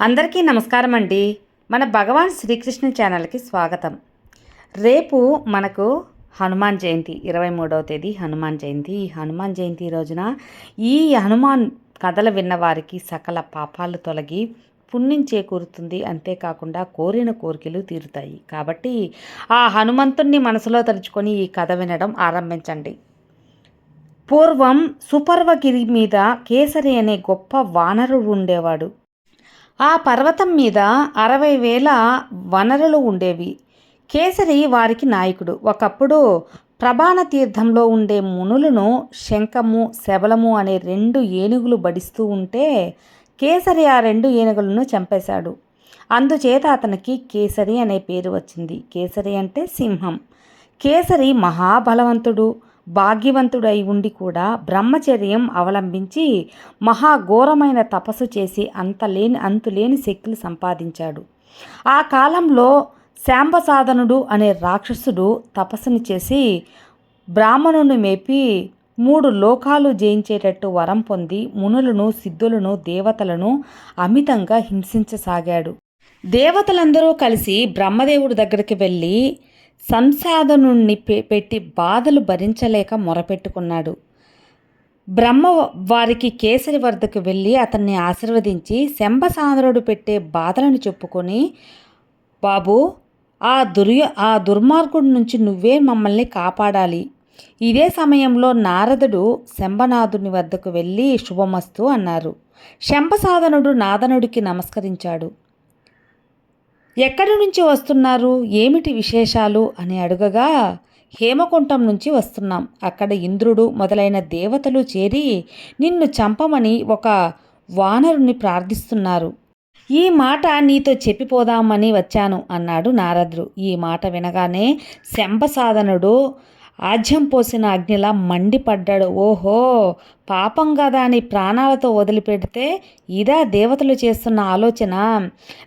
అందరికీ నమస్కారం అండి మన భగవాన్ శ్రీకృష్ణ ఛానల్కి స్వాగతం. రేపు మనకు హనుమాన్ జయంతి ఇరవై మూడవ తేదీ హనుమాన్ జయంతి. ఈ హనుమాన్ జయంతి రోజున ఈ హనుమాన్ కథలు విన్న వారికి సకల పాపాలు తొలగి పుణ్యం చేకూరుతుంది. అంతేకాకుండా కోరిన కోరికలు తీరుతాయి. కాబట్టి ఆ హనుమంతుణ్ణి మనసులో తలుచుకొని ఈ కథ వినడం ఆరంభించండి. పూర్వం సుపర్వగిరి మీద కేసరి అనే గొప్ప వానరుడు ఉండేవాడు. ఆ పర్వతం మీద అరవై వేల వనరులు ఉండేవి. కేసరి వారికి నాయకుడు. ఒకప్పుడు ప్రభాన తీర్థంలో ఉండే మునులను శంఖము శబలము అనే రెండు ఏనుగులు బడిస్తూ ఉంటే కేసరి ఆ రెండు ఏనుగులను చంపేశాడు. అందుచేత అతనికి కేసరి అనే పేరు వచ్చింది. కేసరి అంటే సింహం. కేసరి మహాబలవంతుడు. భాగ్యవంతుడై ఉండి కూడా బ్రహ్మచర్యం అవలంబించి మహాఘోరమైన తపస్సు చేసి అంతలేని అంతులేని శక్తులు సంపాదించాడు. ఆ కాలంలో శాంబసాధనుడు అనే రాక్షసుడు తపస్సును చేసి బ్రాహ్మణుని మేపి మూడు లోకాలు జయించేటట్టు వరం పొంది మునులను సిద్ధులను దేవతలను అమితంగా హింసించసాగాడు. దేవతలందరూ కలిసి బ్రహ్మదేవుడి దగ్గరికి వెళ్ళి సంసాధనుణ్ణి పెట్టి బాధలు భరించలేక మొరపెట్టుకున్నాడు. బ్రహ్మ వారికి కేసరి వద్దకు వెళ్ళి అతన్ని ఆశీర్వదించి శంభసాంద్రుడు పెట్టే బాధలను చెప్పుకొని బాబు ఆ దుర్య ఆ దుర్మార్గుడి నుంచి నువ్వే మమ్మల్ని కాపాడాలి. ఇదే సమయంలో నారదుడు శంభనాథుని వద్దకు వెళ్ళి శుభమస్తు అన్నారు. శంభసాధనుడు నాదనుడికి నమస్కరించాడు. ఎక్కడి నుంచి వస్తున్నారు? ఏమిటి విశేషాలు? అని అడుగగా హేమకుంఠం నుంచి వస్తున్నాం. అక్కడ ఇంద్రుడు మొదలైన దేవతలు చేరి నిన్ను చంపమని ఒక వానరుని ప్రార్థిస్తున్నారు. ఈ మాట నీతో చెప్పిపోదామని వచ్చాను అన్నాడు నారదుడు. ఈ మాట వినగానే శంభసాధనుడు ఆజ్యం పోసిన అగ్నిలా మండిపడ్డాడు. ఓహో! పాపం కదా అని ప్రాణాలతో వదిలిపెడితే ఇదా దేవతలు చేస్తున్న ఆలోచన.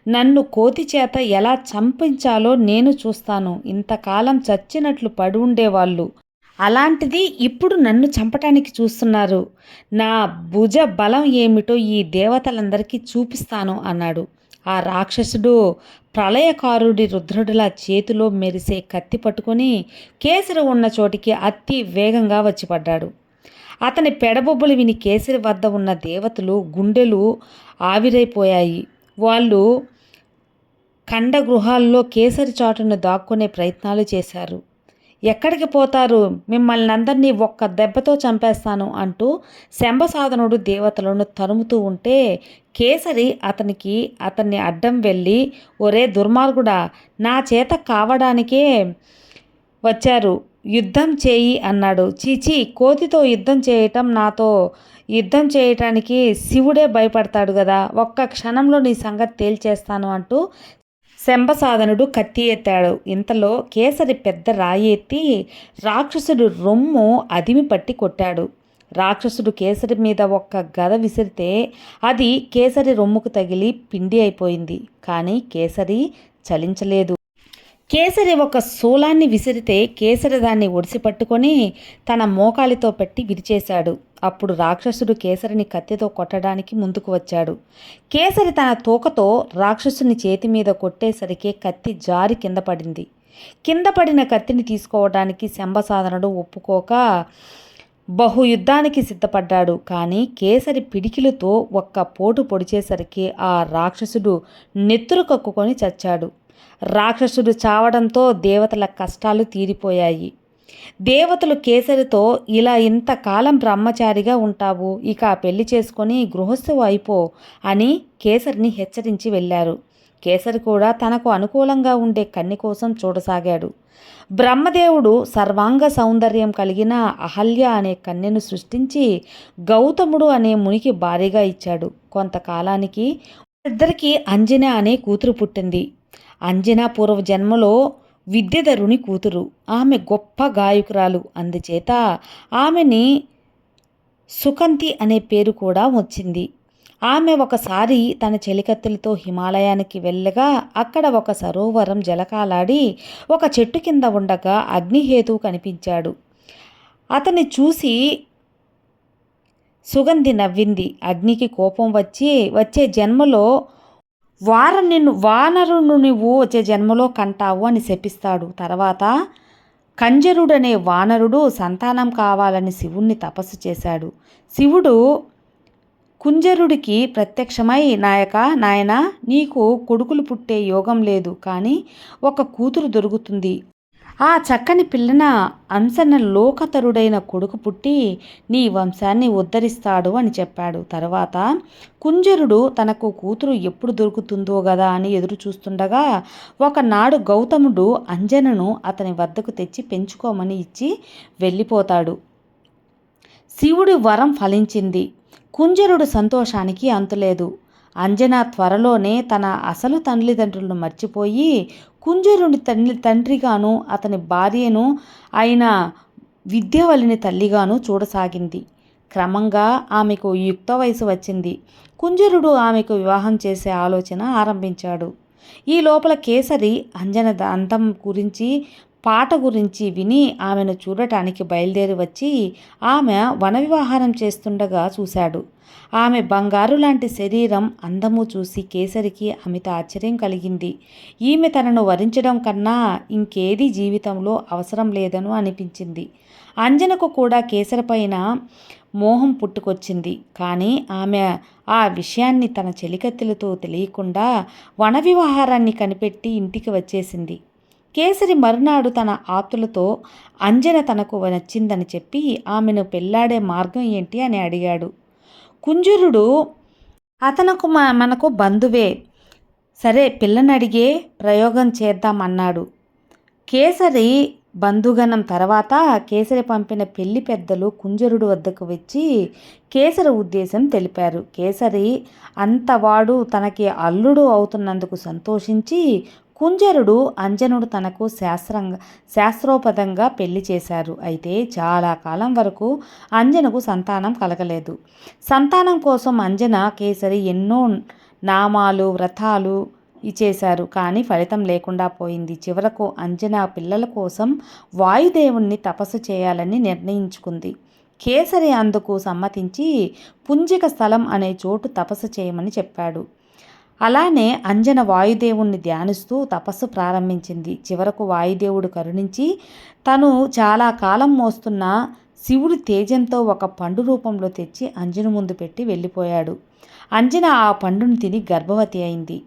నన్ను కోతి చేత ఎలా చంపించాలో నేను చూస్తాను. ఇంతకాలం చచ్చినట్లు పడి ఉండేవాళ్ళు. అలాంటిది ఇప్పుడు నన్ను చంపటానికి చూస్తున్నారు. నా భుజ బలం ఏమిటో ఈ దేవతలందరికీ చూపిస్తాను అన్నాడు. ఆ రాక్షసుడు ప్రళయకారుడి రుద్రుడిలా చేతిలో మెరిసే కత్తి పట్టుకొని కేసరి ఉన్న చోటికి అతి వేగంగా వచ్చి పడ్డాడు. అతని పెడబొబ్బలు విని కేసరి వద్ద ఉన్న దేవతలు గుండెలు ఆవిరైపోయాయి. వాళ్ళు ఖండ గృహాల్లో కేసరి చాటును దాక్కునే ప్రయత్నాలు చేశారు. ఎక్కడికి పోతారు? మిమ్మల్ని అందరినీ ఒక్క దెబ్బతో చంపేస్తాను అంటూ శంభసాధనుడు దేవతలను తరుముతూ ఉంటే కేసరి అతనికి అతన్ని అడ్డం వెళ్ళి ఒరే దుర్మార్గుడా నా చేత కావడానికే వచ్చారు. యుద్ధం చేయి అన్నాడు. చీచి కోతితో యుద్ధం చేయటం నాతో. యుద్ధం చేయటానికి శివుడే భయపడతాడు కదా ఒక్క క్షణంలో నీ సంగతి తేల్చేస్తాను అంటూ శంభసాధనుడు కత్తి ఎత్తాడు. ఇంతలో కేసరి పెద్ద రాయి ఎత్తి రాక్షసుడు రొమ్ము అదిమి పట్టి కొట్టాడు. రాక్షసుడు కేసరి మీద ఒక్క గద విసిరితే అది కేసరి రొమ్ముకు తగిలి పిండి అయిపోయింది. కానీ కేసరి చలించలేదు. కేసరి ఒక శూలాన్ని విసిరితే కేసరి దాన్ని ఒడిసి పట్టుకొని తన మోకాలితో పెట్టి విరిచేశాడు. అప్పుడు రాక్షసుడు కేసరిని కత్తితో కొట్టడానికి ముందుకు వచ్చాడు. కేసరి తన తోకతో రాక్షసుని చేతి మీద కొట్టేసరికి కత్తి జారి కింద పడింది. కింద పడిన కత్తిని తీసుకోవడానికి శంభసాధనుడు ఒప్పుకోక బహుయుద్ధానికి సిద్ధపడ్డాడు. కానీ కేసరి పిడికిలతో ఒక్క పోటు పొడిచేసరికి ఆ రాక్షసుడు నెత్తురు కక్కుకొని చచ్చాడు. రాక్షసుడు చావడంతో దేవతల కష్టాలు తీరిపోయాయి. దేవతలు కేసరితో ఇలా ఇంతకాలం బ్రహ్మచారిగా ఉంటావు ఇక పెళ్ళి చేసుకొని గృహస్థువు అయిపో అని కేసరిని హెచ్చరించి వెళ్ళారు. కేసరి కూడా తనకు అనుకూలంగా ఉండే కన్ని కోసం చూడసాగాడు. బ్రహ్మదేవుడు సర్వాంగ సౌందర్యం కలిగిన అహల్య అనే కన్యను సృష్టించి గౌతముడు అనే మునికి భారీగా ఇచ్చాడు. కొంతకాలానికి ఇద్దరికి అంజన అనే కూతురు పుట్టింది. అంజన పూర్వ జన్మలో విద్యధరుని కూతురు. ఆమె గొప్ప గాయకురాలు అందుచేత ఆమెని సుకంతి అనే పేరు కూడా వచ్చింది. ఆమె ఒకసారి తన చెలికత్తెలతో హిమాలయానికి వెళ్ళగా అక్కడ ఒక సరోవరం జలకాలాడి ఒక చెట్టు కింద ఉండగా అగ్నిహేతు కనిపించాడు. అతన్ని చూసి సుగంధి నవ్వింది. అగ్నికి కోపం వచ్చి వచ్చే జన్మలో వారం నిన్ను వానరును నువ్వు వచ్చే జన్మలో కంటావు అని శపిస్తాడు. తర్వాత కంజరుడనే వానరుడు సంతానం కావాలని శివుణ్ణి తపస్సు చేశాడు. శివుడు కుంజరుడికి ప్రత్యక్షమై నాయక నాయన నీకు కొడుకులు పుట్టే యోగం లేదు కానీ ఒక కూతురు దొరుకుతుంది. ఆ చక్కని పిల్లన అంశన లోకతరుడైన కొడుకు పుట్టి నీ వంశాన్ని ఉద్ధరిస్తాడు అని చెప్పాడు. తర్వాత కుంజరుడు తనకు కూతురు ఎప్పుడు దొరుకుతుందో కదా అని ఎదురు చూస్తుండగా ఒకనాడు గౌతముడు అంజనను అతని వద్దకు తెచ్చి పెంచుకోమని ఇచ్చి వెళ్ళిపోతాడు. శివుడి వరం ఫలించింది. కుంజరుడు సంతోషానికి అంతులేదు. అంజన త్వరలోనే తన అసలు తల్లిదండ్రులను మర్చిపోయి కుంజరుని తండ్రి తండ్రిగాను అతని భార్యను అయిన విద్యావళిని తల్లిగాను చూడసాగింది. క్రమంగా ఆమెకు యుక్త వయసు వచ్చింది. కుంజరుడు ఆమెకు వివాహం చేసే ఆలోచన ఆరంభించాడు. ఈ లోపల కేసరి అంజన అందం గురించి పాట గురించి విని ఆమెను చూడటానికి బయలుదేరి వచ్చి ఆమె వనవివాహారం చేస్తుండగా చూశాడు. ఆమె బంగారు లాంటి శరీరం అందము చూసి కేసరికి అమిత ఆశ్చర్యం కలిగింది. ఈమె తనను వరించడం కన్నా ఇంకేది జీవితంలో అవసరం లేదను అనిపించింది. అంజనకు కూడా కేసరిపైన మోహం పుట్టుకొచ్చింది. కానీ ఆమె ఆ విషయాన్ని తన చెలికత్తెలతో తెలియకుండా వన వివాహారాన్ని కనిపెట్టి ఇంటికి వచ్చేసింది. కేసరి మరునాడు తన ఆప్తులతో అంజన తనకు నచ్చిందని చెప్పి ఆమెను పెళ్ళాడే మార్గం ఏంటి అని అడిగాడు. కుంజరుడు అతనకు మనకు బంధువే. సరే పిల్లని అడిగే ప్రయోగం చేద్దామన్నాడు కేసరి బంధుగణం తర్వాత కేసరి పంపిన పెళ్ళి పెద్దలు కుంజరుడు వద్దకు వచ్చి కేసరి ఉద్దేశం తెలిపారు. కేసరి అంతవాడు తనకి అల్లుడు అవుతున్నందుకు సంతోషించి కుంజరుడు అంజనుడు తనకు శాస్త్రంగా శాస్త్రోపదంగా పెళ్ళి చేశారు. అయితే చాలా కాలం వరకు అంజనకు సంతానం కలగలేదు. సంతానం కోసం అంజన కేసరి ఎన్నో నామాలు వ్రతాలు ఇచ్చేశారు కానీ ఫలితం లేకుండా పోయింది. చివరకు అంజన పిల్లల కోసం వాయుదేవుణ్ణి తపస్సు చేయాలని నిర్ణయించుకుంది. కేసరి అందుకు సమ్మతించి పుంజిక స్థలం అనే చోటు తపస్సు చేయమని చెప్పాడు. అలానే అంజన వాయుదేవుణ్ణి ధ్యానిస్తూ తపస్సు ప్రారంభించింది. చివరకు వాయుదేవుడు కరుణించి తను చాలా కాలం మోస్తున్న శివుడి తేజంతో ఒక పండు రూపంలో తెచ్చి అంజన ముందు పెట్టి వెళ్ళిపోయాడు. అంజన ఆ పండును తిని గర్భవతి అయింది.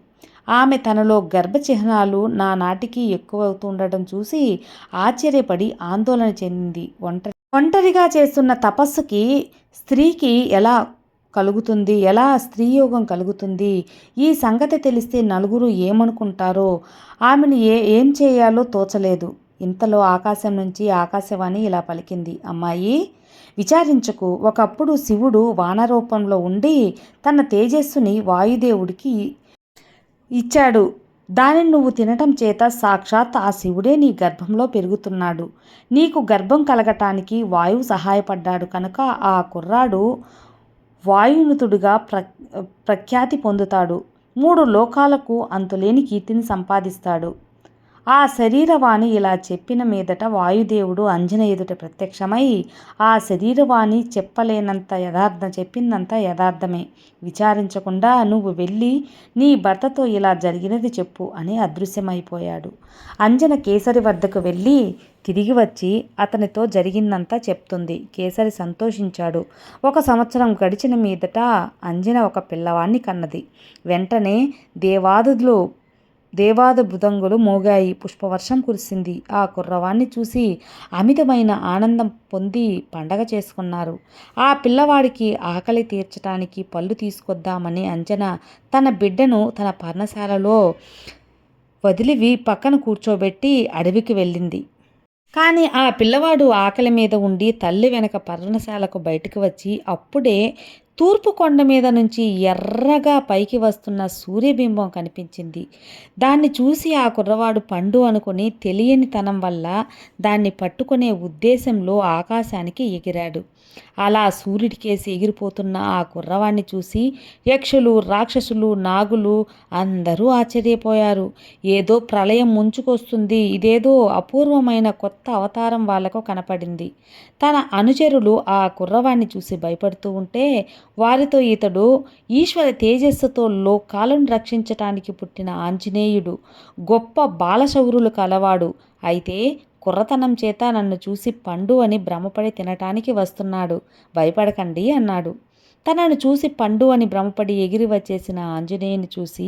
ఆమె తనలో గర్భ చిహ్నాలు నా నాటికి ఎక్కువవుతుండటం చూసి ఆశ్చర్యపడి ఆందోళన చెందింది. ఒంటరి ఒంటరిగా చేస్తున్న తపస్సుకి స్త్రీకి ఎలా కలుగుతుంది? ఎలా స్త్రీ యోగం కలుగుతుంది? ఈ సంగతి తెలిస్తే నలుగురు ఏమనుకుంటారో? ఆమెను ఏ ఏం చేయాలో తోచలేదు. ఇంతలో ఆకాశం నుంచి ఆకాశవాణి ఇలా పలికింది. అమ్మాయి విచారించకు. ఒకప్పుడు శివుడు వానరూపంలో ఉండి తన తేజస్సుని వాయుదేవుడికి ఇచ్చాడు. దానిని నువ్వు తినటం చేత సాక్షాత్ ఆ శివుడే నీ గర్భంలో పెరుగుతున్నాడు. నీకు గర్భం కలగటానికి వాయువు సహాయపడ్డాడు కనుక ఆ కుర్రాడు వాయునుతుడుగా ప్ర ప్రఖ్యాతి పొందుతాడు. మూడు లోకాలకు అంతులేని కీర్తిని సంపాదిస్తాడు. ఆ శరీరవాణి ఇలా చెప్పిన మీదట వాయుదేవుడు అంజన ఎదుట ప్రత్యక్షమై ఆ శరీరవాణి చెప్పలేనంత యథార్థం చెప్పిందంత యథార్థమే. విచారించకుండా నువ్వు వెళ్ళి నీ భర్తతో ఇలా జరిగినది చెప్పు అని అదృశ్యమైపోయాడు. అంజన కేసరి వద్దకు వెళ్ళి తిరిగి వచ్చి అతనితో జరిగిందంతా చెప్తుంది. కేసరి సంతోషించాడు. ఒక సంవత్సరం గడిచిన మీదట అంజన ఒక పిల్లవాణ్ణి కన్నది. వెంటనే దేవాదులు దేవాద మృదంగులు మోగాయి పుష్పవర్షం కురిసింది. ఆ కుర్రవాణ్ణి చూసి అమితమైన ఆనందం పొంది పండగ చేసుకున్నారు. ఆ పిల్లవాడికి ఆకలి తీర్చడానికి పళ్ళు తీసుకొద్దామని అంచనా తన బిడ్డను తన పర్ణశాలలో వదిలివి పక్కన కూర్చోబెట్టి అడవికి వెళ్ళింది. కానీ ఆ పిల్లవాడు ఆకలి మీద ఉండి తల్లి వెనక పర్ణశాలకు బయటకు వచ్చి అప్పుడే తూర్పు కొండ మీద నుంచి ఎర్రగా పైకి వస్తున్న సూర్యబింబం కనిపించింది. దాన్ని చూసి ఆ కుర్రవాడు పండు అనుకుని తెలియని తనం వల్ల దాన్ని పట్టుకునే ఉద్దేశంలో ఆకాశానికి ఎగిరాడు. అలా సూర్యుడికేసి ఎగిరిపోతున్న ఆ కుర్రవాణ్ణి చూసి యక్షులు రాక్షసులు నాగులు అందరూ ఆశ్చర్యపోయారు. ఏదో ప్రళయం ముంచుకొస్తుంది. ఇదేదో అపూర్వమైన కొత్త అవతారం వాళ్ళకు కనపడింది. తన అనుచరులు ఆ కుర్రవాణ్ణి చూసి భయపడుతూ ఉంటే వారితో ఇతడు ఈశ్వర తేజస్సుతో లోకాలను రక్షించటానికి పుట్టిన ఆంజనేయుడు గొప్ప బాలశౌరులు కలవాడు. అయితే కుర్రతనం చేత నన్ను చూసి పండు అని భ్రమపడి తినటానికి వస్తున్నాడు. భయపడకండి అన్నాడు. తనను చూసి పండు అని భ్రమపడి ఎగిరి వచ్చేసిన ఆంజనేయుని చూసి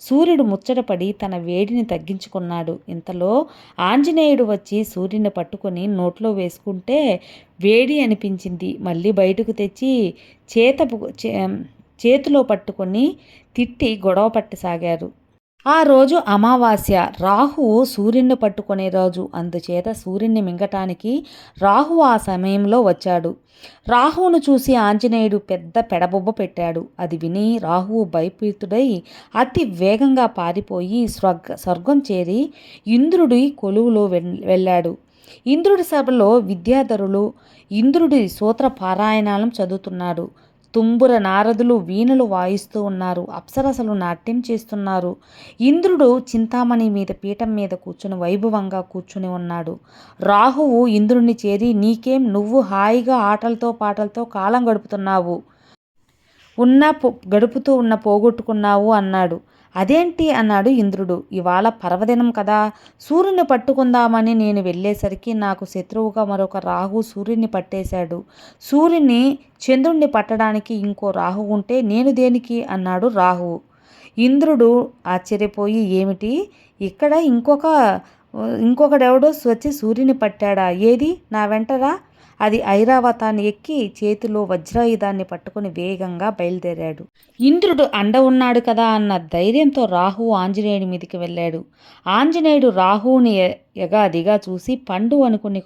సూర్యుడు ముచ్చటపడి తన వేడిని తగ్గించుకున్నాడు. ఇంతలో ఆంజనేయుడు వచ్చి సూర్యుని పట్టుకొని నోట్లో వేసుకుంటే వేడి అనిపించింది. మళ్ళీ బయటకు తెచ్చి చేత చేతిలో పట్టుకొని తిట్టి గొడవ పట్టసాగారు. ఆ రోజు అమావాస్య రాహువు సూర్యుని పట్టుకునే రోజు. అందుచేత సూర్యుని మింగటానికి రాహు ఆ సమయంలో వచ్చాడు. రాహువును చూసి ఆంజనేయుడు పెద్ద పెడబొబ్బ పెట్టాడు. అది విని రాహువు భయపీతుడై అతి వేగంగా పారిపోయి స్వర్గ స్వర్గం చేరి ఇంద్రుడి కొలువులో వెళ్ళాడు. ఇంద్రుడి సభలో విద్యాధరులు ఇంద్రుడి సూత్ర పారాయణాలను చదువుతున్నాడు. తుంబుర నారదులు వీణులు వాయిస్తూ ఉన్నారు అప్సరసలు నాట్యం చేస్తున్నారు. ఇంద్రుడు చింతామణి మీద పీఠం మీద కూర్చుని వైభవంగా కూర్చుని ఉన్నాడు. రాహువు ఇంద్రుణ్ణి చేరి నీకేం నువ్వు హాయిగా ఆటలతో పాటలతో కాలం గడుపుతున్నావు? ఉన్న గడుపుతూ ఉన్న పోగొట్టుకున్నావు అన్నాడు. అదేంటి అన్నాడు ఇంద్రుడు. ఇవాళ పర్వదినం కదా. సూర్యుని పట్టుకుందామని నేను వెళ్ళేసరికి నాకు శత్రువుగా మరొక రాహు సూర్యుని పట్టేశాడు. సూర్యుని చంద్రుణ్ణి పట్టడానికి ఇంకో రాహు ఉంటే నేను దేనికి? అన్నాడు రాహు. ఇంద్రుడు ఆశ్చర్యపోయి ఏమిటి? ఇక్కడ ఇంకొక ఇంకొకడెవడో వచ్చి సూర్యుని పట్టాడా? ఏది? నా వెంటరా? అది ఐరావతాన్ని ఎక్కి చేతిలో వజ్రాయుధాన్ని పట్టుకుని వేగంగా బయలుదేరాడు. ఇంద్రుడు అండ ఉన్నాడు కదా అన్న ధైర్యంతో రాహువు ఆంజనేయుడి మీదికి వెళ్ళాడు. ఆంజనేయుడు రాహువుని ఎగాదిగా చూసి పండు అనుకుని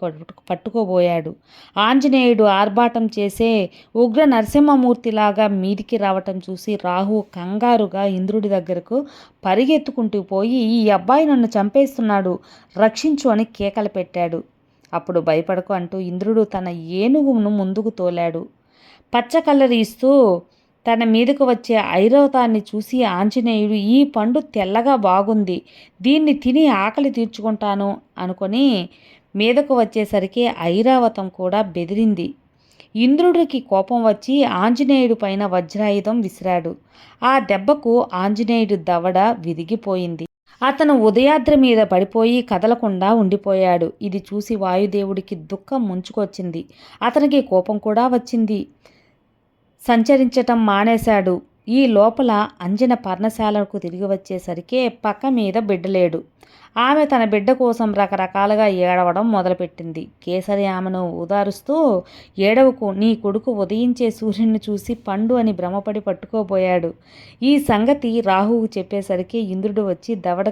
పట్టుకోబోయాడు. ఆంజనేయుడు ఆర్భాటం చేసే ఉగ్ర నరసింహమూర్తిలాగా మీదికి రావటం చూసి రాహు కంగారుగా ఇంద్రుడి దగ్గరకు పరిగెత్తుకుంటూ పోయి ఈ అబ్బాయి నన్ను చంపేస్తున్నాడు రక్షించు అని కేకలు పెట్టాడు. అప్పుడు భయపడకు అంటూ ఇంద్రుడు తన ఏనుగును ముందుకు తోలాడు. పచ్చ ఇస్తూ తన మీదకు వచ్చే ఐరవతాన్ని చూసి ఆంజనేయుడు ఈ పండు తెల్లగా బాగుంది. దీన్ని తిని ఆకలి తీర్చుకుంటాను అనుకొని మీదకు వచ్చేసరికి ఐరావతం కూడా బెదిరింది. ఇంద్రుడికి కోపం వచ్చి ఆంజనేయుడు పైన వజ్రాయుధం విసిరాడు. ఆ దెబ్బకు ఆంజనేయుడు దవడ విరిగిపోయింది. అతను ఉదయాద్రి మీద పడిపోయి కదలకుండా ఉండిపోయాడు. ఇది చూసి వాయుదేవుడికి దుఃఖం ముంచుకొచ్చింది. అతనికి కోపం కూడా వచ్చింది. సంచరించటం మానేశాడు. ఈ లోపల అంజన పర్ణశాలకు తిరిగి వచ్చేసరికి పక్క మీద బిడ్డలేడు. ఆమె తన బిడ్డ కోసం రకరకాలుగా ఏడవడం మొదలుపెట్టింది. కేసరి ఆమెను ఉదారుస్తూ ఏడవకు నీ కొడుకు ఉదయించే సూర్యుని చూసి పండు అని భ్రమపడి పట్టుకోబోయాడు. ఈ సంగతి రాహువు చెప్పేసరికి ఇంద్రుడు వచ్చి దవడ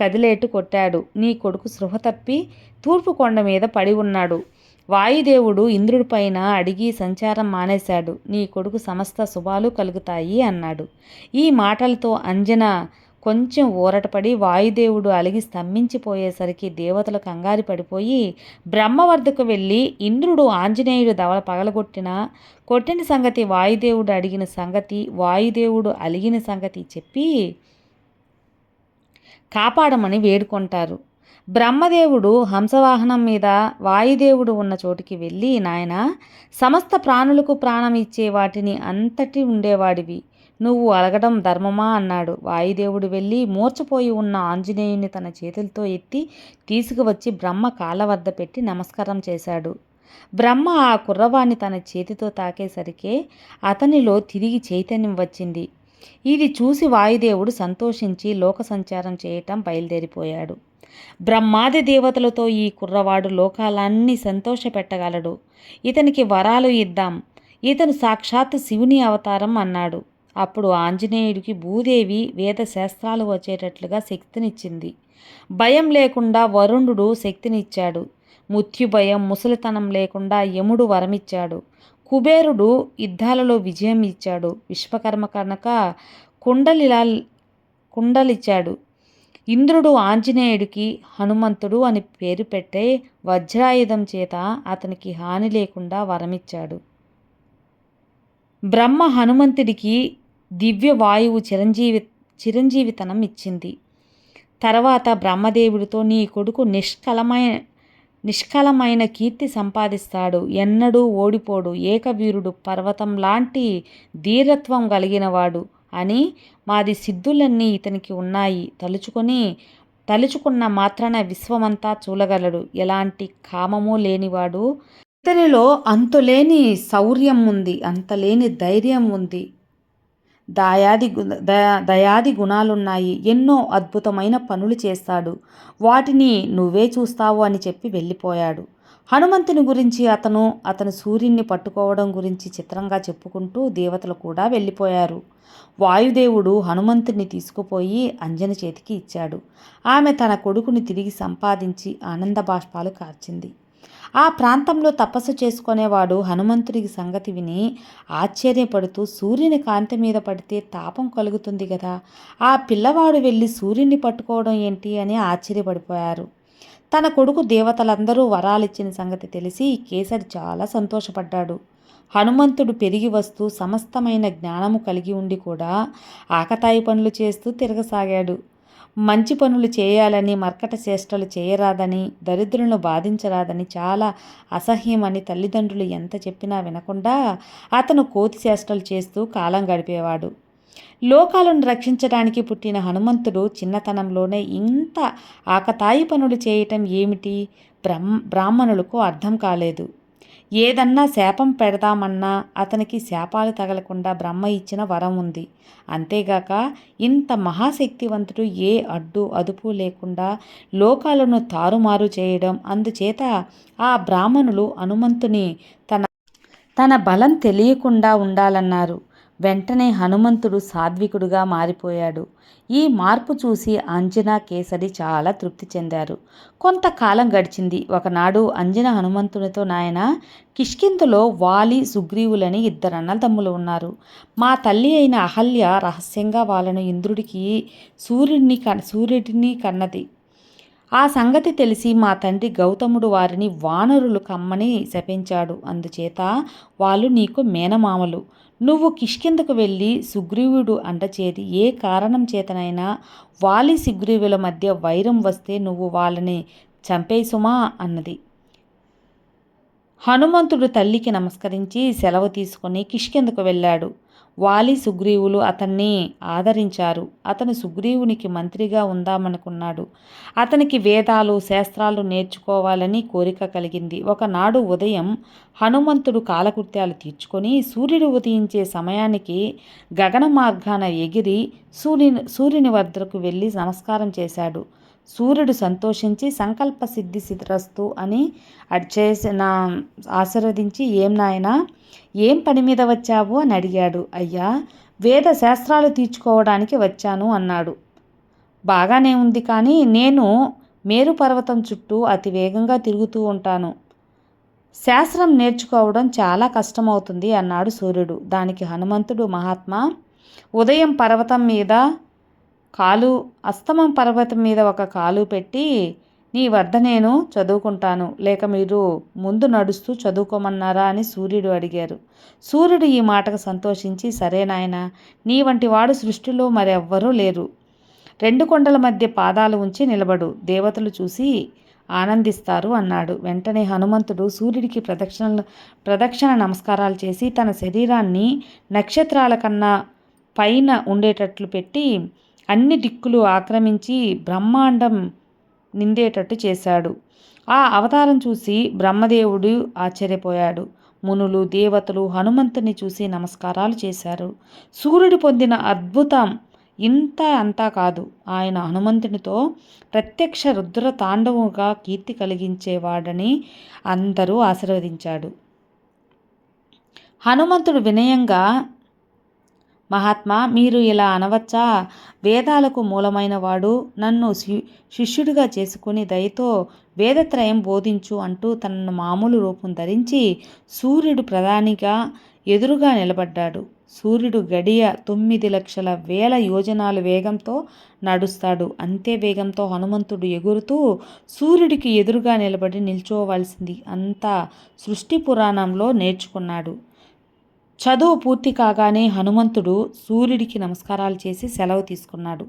కదిలేటు కొట్టాడు. నీ కొడుకు సృహ తప్పి తూర్పు కొండ మీద పడి ఉన్నాడు. వాయుదేవుడు ఇంద్రుడిపైన అడిగి సంచారం మానేశాడు. నీ కొడుకు సమస్త శుభాలు కలుగుతాయి అన్నాడు. ఈ మాటలతో అంజన కొంచెం ఊరటపడి వాయుదేవుడు అలిగి స్తంభించిపోయేసరికి దేవతలు కంగారి పడిపోయి బ్రహ్మ వద్దకు వెళ్ళి ఇంద్రుడు ఆంజనేయుడు దవల పగలగొట్టిన కొట్టిన సంగతి వాయుదేవుడు అడిగిన సంగతి వాయుదేవుడు అలిగిన సంగతి చెప్పి కాపాడమని వేడుకుంటారు. బ్రహ్మదేవుడు హంసవాహనం మీద వాయుదేవుడు ఉన్న చోటికి వెళ్ళి నాయన సమస్త ప్రాణులకు ప్రాణం ఇచ్చే వాటిని అంతటి ఉండేవాడివి. నువ్వు అలగడం ధర్మమా? అన్నాడు. వాయుదేవుడు వెళ్ళి మూర్చపోయి ఉన్న ఆంజనేయుని తన చేతులతో ఎత్తి తీసుకువచ్చి బ్రహ్మ కాళ్ళ వద్ద పెట్టి నమస్కారం చేశాడు. బ్రహ్మ ఆ కుర్రవాణ్ణి తన చేతితో తాకేసరికే అతనిలో తిరిగి చైతన్యం వచ్చింది. ఇది చూసి వాయుదేవుడు సంతోషించి లోక సంచారం చేయటం బయలుదేరిపోయాడు. బ్రహ్మాది దేవతలతో ఈ కుర్రవాడు లోకాలన్నీ సంతోషపెట్టగలడు. ఇతనికి వరాలు ఇద్దాం. ఇతను సాక్షాత్ శివుని అవతారం అన్నాడు. అప్పుడు ఆంజనేయుడికి భూదేవి వేద శాస్త్రాలు వచ్చేటట్లుగా శక్తినిచ్చింది. భయం లేకుండా వరుణుడు శక్తినిచ్చాడు. భయం ముసలితనం లేకుండా యముడు వరమిచ్చాడు. కుబేరుడు యుద్ధాలలో విజయం ఇచ్చాడు. విశ్వకర్మ కనుక కుండలిలా కుండలిచ్చాడు. ఇంద్రుడు ఆంజనేయుడికి హనుమంతుడు అని పేరు పెట్టే వజ్రాయుధం చేత అతనికి హాని లేకుండా వరమిచ్చాడు. బ్రహ్మ హనుమంతుడికి దివ్య వాయువు చిరంజీవి చిరంజీవితనం ఇచ్చింది. తర్వాత బ్రహ్మదేవుడితో నీ కొడుకు నిష్కలమైన నిష్కలమైన కీర్తి సంపాదిస్తాడు. ఎన్నడూ ఓడిపోడు. ఏకవీరుడు పర్వతం లాంటి ధీరత్వం కలిగినవాడు అని మాది సిద్ధులన్నీ ఇతనికి ఉన్నాయి. తలుచుకొని తలుచుకున్న మాత్రాన విశ్వమంతా చూలగలడు ఎలాంటి కామము లేనివాడు. ఇతనిలో అంతులేని శౌర్యం ఉంది అంతలేని ధైర్యం ఉంది దాయాది దయా దయాది గుణాలున్నాయి. ఎన్నో అద్భుతమైన పనులు చేస్తాడు. వాటిని నువ్వే చూస్తావు అని చెప్పి వెళ్ళిపోయాడు. హనుమంతుని గురించి అతను అతను సూర్యుని పట్టుకోవడం గురించి చిత్రంగా చెప్పుకుంటూ దేవతలు కూడా వెళ్ళిపోయారు. వాయుదేవుడు హనుమంతుని తీసుకుపోయి అంజన చేతికి ఇచ్చాడు. ఆమె తన కొడుకుని తిరిగి సంపాదించి ఆనంద బాష్పాలు కార్చింది. ఆ ప్రాంతంలో తపస్సు చేసుకునేవాడు హనుమంతుడికి సంగతి విని ఆశ్చర్యపడుతూ సూర్యుని కాంతి మీద పడితే తాపం కలుగుతుంది కదా ఆ పిల్లవాడు వెళ్ళి సూర్యుని పట్టుకోవడం ఏంటి? అని ఆశ్చర్యపడిపోయారు. తన కొడుకు దేవతలందరూ వరాలిచ్చిన సంగతి తెలిసి కేసరి చాలా సంతోషపడ్డాడు. హనుమంతుడు పెరిగి వస్తూ సమస్తమైన జ్ఞానము కలిగి ఉండి కూడా ఆకతాయి పనులు చేస్తూ తిరగసాగాడు. మంచి పనులు చేయాలని మర్కట చేష్టలు చేయరాదని దరిద్రులను బాధించరాదని చాలా అసహ్యమని తల్లిదండ్రులు ఎంత చెప్పినా వినకుండా అతను కోతి చేష్టలు చేస్తూ కాలం గడిపేవాడు. లోకాలను రక్షించడానికి పుట్టిన హనుమంతుడు చిన్నతనంలోనే ఇంత ఆకతాయి పనులు చేయటం ఏమిటి? బ్రహ్మ బ్రాహ్మణులకు అర్థం కాలేదు. ఏదన్నా శాపం పెడదామన్నా అతనికి శాపాలు తగలకుండా బ్రహ్మ ఇచ్చిన వరం ఉంది. అంతేగాక ఇంత మహాశక్తివంతుడు ఏ అడ్డు అదుపు లేకుండా లోకాలను తారుమారు చేయడం అందుచేత ఆ బ్రాహ్మణులు హనుమంతుని తన తన బలం తెలియకుండా ఉండాలన్నారు. వెంటనే హనుమంతుడు సాత్వికుడుగా మారిపోయాడు. ఈ మార్పు చూసి అంజన కేసరి చాలా తృప్తి చెందారు. కొంతకాలం గడిచింది. ఒకనాడు అంజన హనుమంతునితో నాయన కిష్కింతలో వాలి సుగ్రీవులని ఇద్దరు అన్నదమ్ములు ఉన్నారు. మా తల్లి అయిన అహల్య రహస్యంగా వాళ్ళను ఇంద్రుడికి సూర్యుడిని క సూర్యుడిని కన్నది. ఆ సంగతి తెలిసి మా తండ్రి గౌతముడు వారిని వానరులు కమ్మని శపించాడు. అందుచేత వాళ్ళు నీకు మేనమామలు. నువ్వు కిష్కిందకు వెళ్ళి సుగ్రీవుడు అండచేరి ఏ కారణం చేతనైనా వాలి సుగ్రీవుల మధ్య వైరం వస్తే నువ్వు వాళ్ళని చంపేసుమా? అన్నది. హనుమంతుడు తల్లికి నమస్కరించి సెలవు తీసుకొని కిష్కిందకు వెళ్ళాడు. వాలి సుగ్రీవులు అతన్ని ఆదరించారు. అతను సుగ్రీవునికి మంత్రిగా ఉందామనుకున్నాడు. అతనికి వేదాలు శాస్త్రాలు నేర్చుకోవాలని కోరిక కలిగింది. ఒకనాడు ఉదయం హనుమంతుడు కాలకృత్యాలు తీర్చుకొని సూర్యుడు ఉదయించే సమయానికి గగన మార్గాన ఎగిరి సూర్యుని సూర్యుని వద్దకు వెళ్ళి నమస్కారం చేశాడు. సూర్యుడు సంతోషించి సంకల్ప సిద్ధి సిద్ధరస్తు అని చేసిన ఆశీర్వదించి ఏం నాయనా? ఏం పని మీద వచ్చావు? అని అడిగాడు. అయ్యా వేద శాస్త్రాలు తీర్చుకోవడానికి వచ్చాను అన్నాడు. బాగానే ఉంది కానీ నేను మేరు పర్వతం చుట్టూ అతి వేగంగా తిరుగుతూ ఉంటాను. శాస్త్రం నేర్చుకోవడం చాలా కష్టమవుతుంది అన్నాడు సూర్యుడు. దానికి హనుమంతుడు మహాత్మా ఉదయం పర్వతం మీద కాలు అస్తమం పర్వతం మీద ఒక కాలు పెట్టి నీ వద్ద నేను చదువుకుంటాను. లేక మీరు ముందు నడుస్తూ చదువుకోమన్నారా? అని సూర్యుడు అడిగారు. సూర్యుడు ఈ మాటకు సంతోషించి సరే నాయన నీ వంటి వాడు సృష్టిలో మరెవ్వరూ లేరు. రెండు కొండల మధ్య పాదాలు ఉంచి నిలబడు. దేవతలు చూసి ఆనందిస్తారు అన్నాడు. వెంటనే హనుమంతుడు సూర్యుడికి ప్రదక్షిణ ప్రదక్షిణ నమస్కారాలు చేసి తన శరీరాన్ని నక్షత్రాల కన్నా పైన ఉండేటట్లు పెట్టి అన్ని దిక్కులు ఆక్రమించి బ్రహ్మాండం నిండేటట్టు చేశాడు. ఆ అవతారం చూసి బ్రహ్మదేవుడు ఆశ్చర్యపోయాడు. మునులు దేవతలు హనుమంతుని చూసి నమస్కారాలు చేశారు. సూర్యుడు పొందిన అద్భుతం ఇంత అంతా కాదు. ఆయన హనుమంతునితో ప్రత్యక్ష రుద్ర తాండవుగా కీర్తి కలిగించేవాడని అందరూ ఆశీర్వదించాడు. హనుమంతుడు వినయంగా మహాత్మా మీరు ఇలా అనవచ్చా? వేదాలకు మూలమైన వాడు నన్ను శిష్యుడిగా చేసుకుని దయతో వేదత్రయం బోధించు అంటూ తనను మామూలు రూపం ధరించి సూర్యుడు ప్రధానిగా ఎదురుగా నిలబడ్డాడు. సూర్యుడు గడియ తొమ్మిది లక్షల వేల యోజనాలు వేగంతో నడుస్తాడు. అంతే వేగంతో హనుమంతుడు ఎగురుతూ సూర్యుడికి ఎదురుగా నిలబడి నిల్చోవలసింది అంతా సృష్టి పురాణంలో నేర్చుకున్నాడు. చదువు పూర్తి కాగానే హనుమంతుడు సూర్యుడికి నమస్కారాలు చేసి సెలవు తీసుకున్నాడు.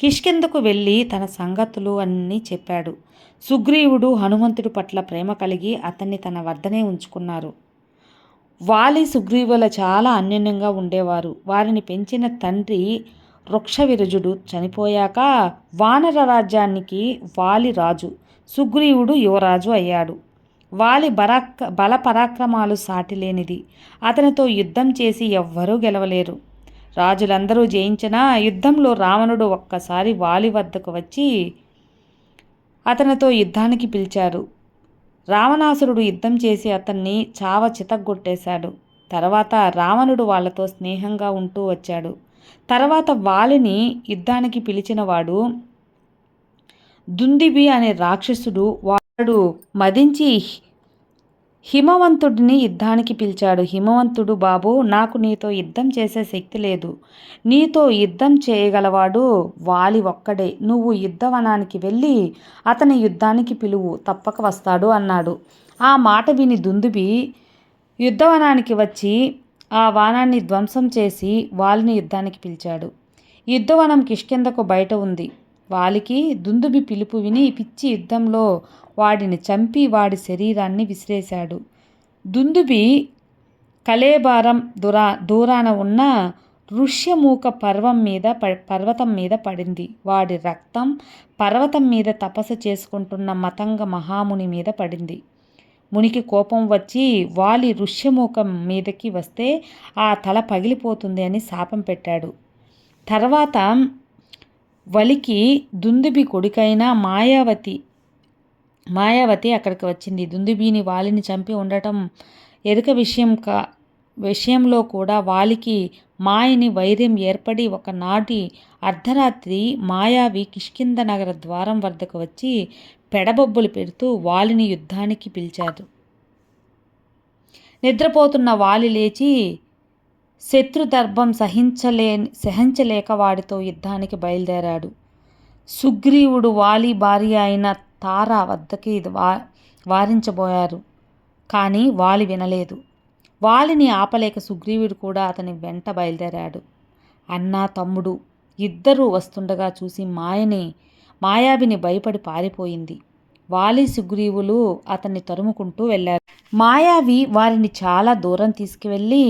కిష్కిందకు వెళ్ళి తన సంగతులు అన్నీ చెప్పాడు. సుగ్రీవుడు హనుమంతుడి పట్ల ప్రేమ కలిగి అతన్ని తన వద్దనే ఉంచుకున్నారు. వాలి సుగ్రీవుల చాలా అన్యోన్యంగా ఉండేవారు. వారిని పెంచిన తండ్రి వృక్షవిరజుడు. చనిపోయాక వానర రాజ్యానికి వాలి రాజు. సుగ్రీవుడు యువరాజు అయ్యాడు. వాలి బరాక్ బల పరాక్రమాలు సాటిలేనిది. అతనితో యుద్ధం చేసి ఎవ్వరూ గెలవలేరు. రాజులందరూ జయించినా యుద్ధంలో రావణుడు ఒక్కసారి వాలి వద్దకు వచ్చి అతనితో యుద్ధానికి పిలిచాడు రావణాసురుడు యుద్ధం చేసి అతన్ని చావ చితగ్గొట్టేశాడు. తర్వాత రావణుడు వాళ్ళతో స్నేహంగా ఉంటూ వచ్చాడు. తర్వాత వాలిని యుద్ధానికి పిలిచినవాడు దుందిబి అనే రాక్షసుడు అతడు మదించి హిమవంతుడిని యుద్ధానికి పిలిచాడు. హిమవంతుడు బాబు నాకు నీతో యుద్ధం చేసే శక్తి లేదు. నీతో యుద్ధం చేయగలవాడు వాలి ఒక్కడే. నువ్వు యుద్ధవనానికి వెళ్ళి అతని యుద్ధానికి పిలువు. తప్పక వస్తాడు అన్నాడు. ఆ మాట విని దుందుబి యుద్ధవనానికి వచ్చి ఆ వానాన్ని ధ్వంసం చేసి వాలిని యుద్ధానికి పిలిచాడు. యుద్ధవనం కిష్కిందకు బయట ఉంది. వాలికి దుందుబి పిలుపు విని పిచ్చి యుద్ధంలో వాడిని చంపి వాడి శరీరాన్ని విసిరేశాడు. దుందుబి కలేబారం దురా దూరాన ఉన్న ఋష్యమూక పర్వం మీద పర్వతం మీద పడింది. వాడి రక్తం పర్వతం మీద తపస్సు చేసుకుంటున్న మతంగ మహాముని మీద పడింది. మునికి కోపం వచ్చి వాలి ఋష్యమూకం మీదకి వస్తే ఆ తల పగిలిపోతుంది అని శాపం పెట్టాడు. తర్వాత వలికి దుందుబి కొడుకైన మాయావతి మాయావతి అక్కడికి వచ్చింది. దుందుబీని వాలిని చంపి ఉండటం ఎరుక విషయం కా విషయంలో కూడా వాలికి మాయని వైర్యం ఏర్పడి ఒకనాటి అర్ధరాత్రి మాయావి కిష్కింద నగర ద్వారం వద్దకు వచ్చి పెడబొబ్బులు పెడుతూ వాలిని యుద్ధానికి పిలిచారు. నిద్రపోతున్న వాలి లేచి శత్రుదర్భం సహించలే సహించలేక వాడితో యుద్ధానికి బయలుదేరాడు. సుగ్రీవుడు వాలి భార్య అయిన తార వద్దకి వా వారించబోయారు. కానీ వాలి వినలేదు. వాలిని ఆపలేక సుగ్రీవుడు కూడా అతని వెంట బయలుదేరాడు. అన్న తమ్ముడు ఇద్దరూ వస్తుండగా చూసి మాయని మాయావిని భయపడి పారిపోయింది. వాలి సుగ్రీవులు అతన్ని తరుముకుంటూ వెళ్ళారు. మాయావి వారిని చాలా దూరం తీసుకువెళ్ళి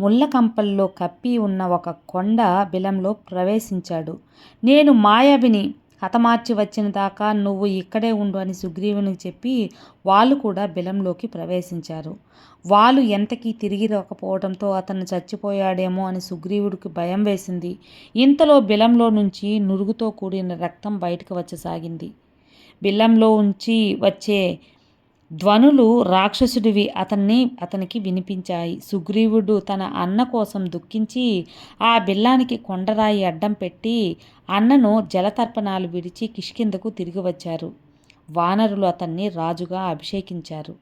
ముళ్ళకంపల్లో కప్పి ఉన్న ఒక కొండ బిలంలో ప్రవేశించాడు. నేను మాయావిని హతమార్చి వచ్చిన దాకా నువ్వు ఇక్కడే ఉండు అని సుగ్రీవునికి చెప్పి వాళ్ళు కూడా బిలంలోకి ప్రవేశించారు. వాళ్ళు ఎంతకీ తిరిగి రాకపోవడంతో అతను చచ్చిపోయాడేమో అని సుగ్రీవుడికి భయం వేసింది. ఇంతలో బిలంలో నుంచి నురుగుతో కూడిన రక్తం బయటకు వచ్చసాగింది. బిల్లంలో ఉంచి వచ్చే ధ్వనులు రాక్షసుడివి అతన్ని అతనికి వినిపించాయి. సుగ్రీవుడు తన అన్న కోసం దుఃఖించి ఆ బిల్లానికి కొండరాయి అడ్డం పెట్టి అన్నను జలతర్పణాలు విడిచి కిష్కిందకు తిరిగి వచ్చారు. వానరులు అతన్ని రాజుగా అభిషేకించారు.